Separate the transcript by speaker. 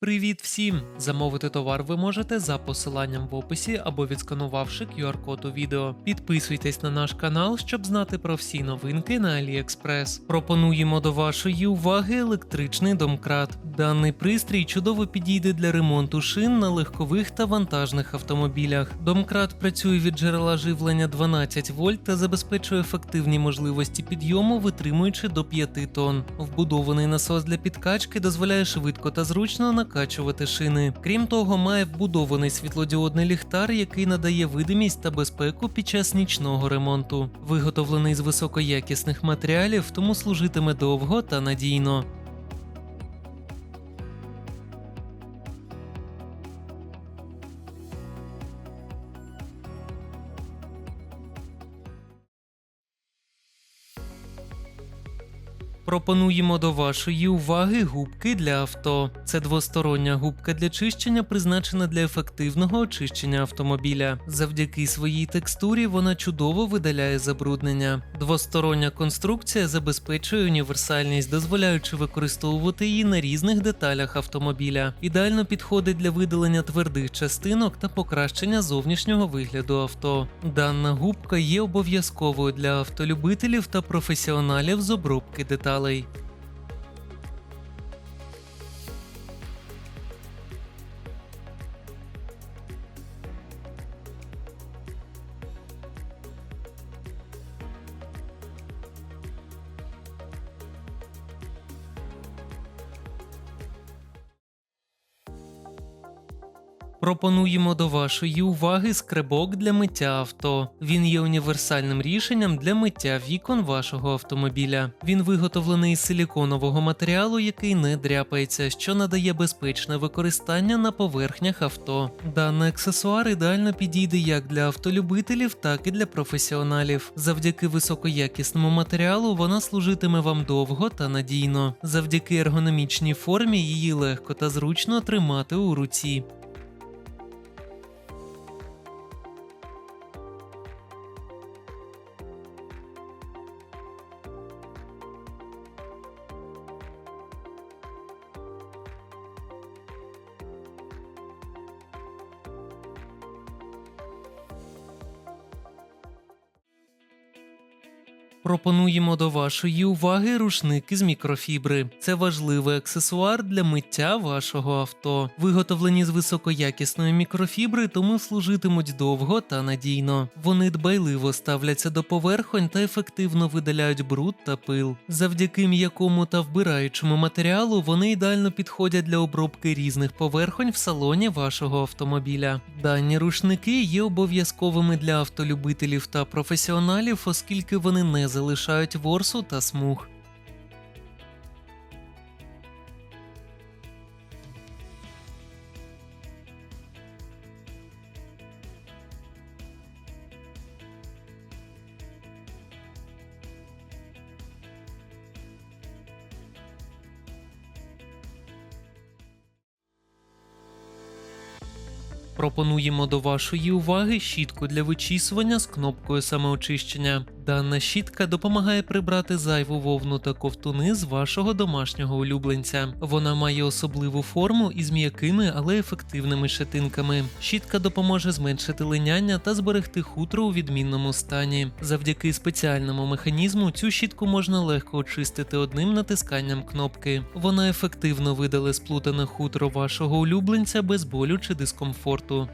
Speaker 1: Привіт всім! Замовити товар ви можете за посиланням в описі або відсканувавши QR-код у відео. Підписуйтесь на наш канал, щоб знати про всі новинки на AliExpress. Пропонуємо до вашої уваги електричний домкрат. Даний пристрій чудово підійде для ремонту шин на легкових та вантажних автомобілях. Домкрат працює від джерела живлення 12 вольт та забезпечує ефективні можливості підйому, витримуючи до 5 тонн. Вбудований насос для підкачки дозволяє швидко та зручно накачувати шини. Крім того, має вбудований світлодіодний ліхтар, який надає видимість та безпеку під час нічного ремонту. Виготовлений з високоякісних матеріалів, тому служитиме довго та надійно. Пропонуємо до вашої уваги губки для авто. Це двостороння губка для чищення, призначена для ефективного очищення автомобіля. Завдяки своїй текстурі вона чудово видаляє забруднення. Двостороння конструкція забезпечує універсальність, дозволяючи використовувати її на різних деталях автомобіля. Ідеально підходить для видалення твердих частинок та покращення зовнішнього вигляду авто. Дана губка є обов'язковою для автолюбителів та професіоналів з обробки деталей. dalej Пропонуємо до вашої уваги скребок для миття авто. Він є універсальним рішенням для миття вікон вашого автомобіля. Він виготовлений із силіконового матеріалу, який не дряпається, що надає безпечне використання на поверхнях авто. Даний аксесуар ідеально підійде як для автолюбителів, так і для професіоналів. Завдяки високоякісному матеріалу вона служитиме вам довго та надійно. Завдяки ергономічній формі її легко та зручно тримати у руці. Пропонуємо до вашої уваги рушники з мікрофібри. Це важливий аксесуар для миття вашого авто. Виготовлені з високоякісної мікрофібри, тому служитимуть довго та надійно. Вони дбайливо ставляться до поверхонь та ефективно видаляють бруд та пил. Завдяки м'якому та вбираючому матеріалу вони ідеально підходять для обробки різних поверхонь в салоні вашого автомобіля. Дані рушники є обов'язковими для автолюбителів та професіоналів, оскільки вони не залишають ворсу та смуг. Пропонуємо до вашої уваги щітку для вичісування з кнопкою самоочищення. Дана щітка допомагає прибрати зайву вовну та ковтуни з вашого домашнього улюбленця. Вона має особливу форму із м'якими, але ефективними щетинками. Щітка допоможе зменшити линяння та зберегти хутро у відмінному стані. Завдяки спеціальному механізму цю щітку можна легко очистити одним натисканням кнопки. Вона ефективно видале сплутане хутро вашого улюбленця без болю чи дискомфорту.